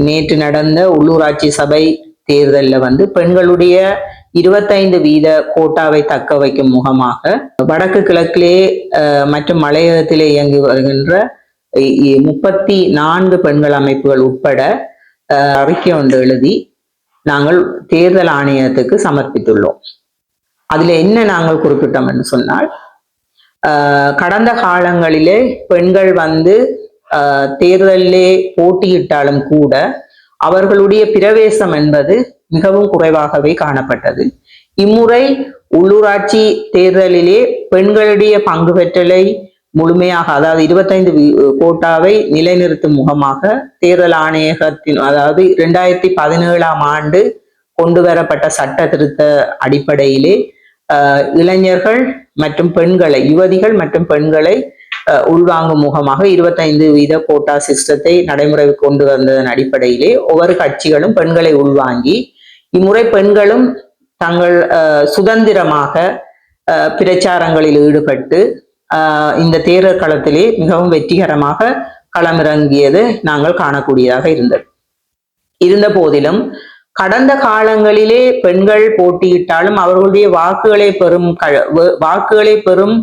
நேற்று நடந்த உள்ளூராட்சி சபை தேர்தலில் வந்து பெண்களுடைய இருபத்தைந்து வீத கோட்டாவை தக்க வைக்கும் முகமாக வடக்கு கிழக்கிலே மற்றும் மலையகத்திலே இயங்கி வருகின்ற முப்பத்தி நான்கு பெண்கள் அமைப்புகள் உட்பட அஹ், அறிக்கை ஒன்று எழுதி நாங்கள் தேர்தல் ஆணையத்துக்கு சமர்ப்பித்துள்ளோம். அதுல என்ன நாங்கள் குறிப்பிட்டோம் என்று சொன்னால் ஆஹ் கடந்த காலங்களிலே பெண்கள் வந்து தேர்தலிலே போட்டியிட்டாலும் கூட அவர்களுடைய பிரவேசம் என்பது மிகவும் குறைவாகவே காணப்பட்டது. இம்முறை உள்ளூராட்சி தேர்தலிலே பெண்களுடைய பங்கு பெற்றலை முழுமையாக அதாவது இருபத்தைந்து கோட்டாவை நிலைநிறுத்தும் முகமாக தேர்தல் ஆணையகத்தின் அதாவது இரண்டாயிரத்தி பதினேழாம் ஆண்டு கொண்டு வரப்பட்ட சட்ட திருத்த அடிப்படையிலே ஆஹ் இளைஞர்கள் மற்றும் பெண்களை யுவதிகள் மற்றும் பெண்களை உள்வாங்கும் முகமாக இருபத்தைந்து வீத கோட்டா சிஸ்டத்தை நடைமுறை கொண்டு வந்ததன் அடிப்படையிலே ஒவ்வொரு கட்சிகளும் பெண்களை உள்வாங்கி இம்முறை பெண்களும் தங்கள் சுதந்திரமாக பிரச்சாரங்களில் ஈடுபட்டு இந்த தேர்தல் களத்திலே மிகவும் வெற்றிகரமாக களமிறங்கியது நாங்கள் காணக்கூடியதாக இருந்தது. இருந்த போதிலும் கடந்த காலங்களிலே பெண்கள் போட்டியிட்டாலும் அவர்களுடைய வாக்குகளை பெறும் வாக்குகளை பெறும்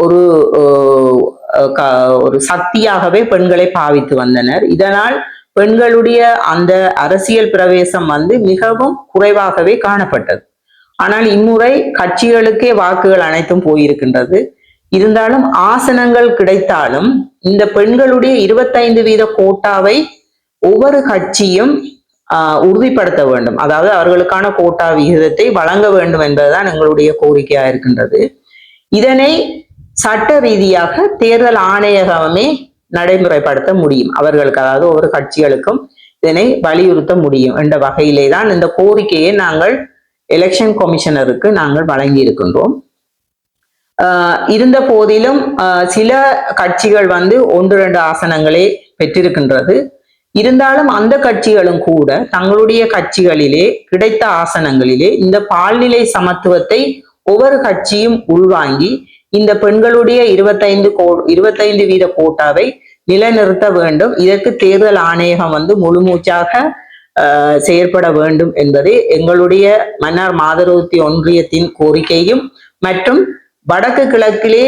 ஒரு ஒரு சக்தியாகவே பெண்களை பாவித்து வந்தனர். இதனால் பெண்களுடைய அந்த அரசியல் பிரவேசம் வந்து மிகவும் குறைவாகவே காணப்பட்டது. ஆனால் இம்முறை கட்சிகளுக்கே வாக்குகள் அனைத்தும் போயிருக்கின்றது. இருந்தாலும் ஆசனங்கள் கிடைத்தாலும் இந்த பெண்களுடைய இருபத்தைந்து வீத கோட்டாவை ஒவ்வொரு கட்சியும் ஆஹ், உறுதிப்படுத்த வேண்டும். அதாவது அவர்களுக்கான கோட்டா விகிதத்தை வழங்க வேண்டும் என்பதுதான் எங்களுடைய கோரிக்கையா இருக்கின்றது. இதனை சட்ட ரீதியாக தேர்தல் ஆணையகமே நடைமுறைப்படுத்த முடியும். அவர்களுக்கு அதாவது ஒவ்வொரு கட்சிகளுக்கும் இதனை வலியுறுத்த முடியும் என்ற வகையிலே தான் இந்த கோரிக்கையை நாங்கள் எலெக்ஷன் கமிஷனருக்கு நாங்கள் வழங்கி இருக்கின்றோம் ஆஹ் இருந்த போதிலும் ஆஹ் சில கட்சிகள் வந்து ஒன்று ரெண்டு ஆசனங்களே பெற்றிருக்கின்றது. இருந்தாலும் அந்த கட்சிகளும் கூட தங்களுடைய கட்சிகளிலே கிடைத்த ஆசனங்களிலே இந்த பால்நிலை சமத்துவத்தை ஒவ்வொரு கட்சியும் உள்வாங்கி இந்த பெண்களுடைய இருபத்தைந்து கோ இருபத்தைந்து வீத கோட்டாவை நிலைநிறுத்த வேண்டும். இதற்கு தேர்தல் ஆணையகம் வந்து முழுமூச்சாக ஆஹ், செயற்பட வேண்டும் என்பது எங்களுடைய மன்னார் மாதரூத்தி ஒன்றியத்தின் கோரிக்கையும் மற்றும் வடக்கு கிழக்கிலே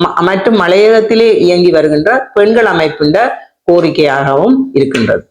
ம- மற்றும் மலையகத்திலே இயங்கி வருகின்ற பெண்கள் அமைப்பின் கோரிக்கையாகவும் இருக்கின்றது.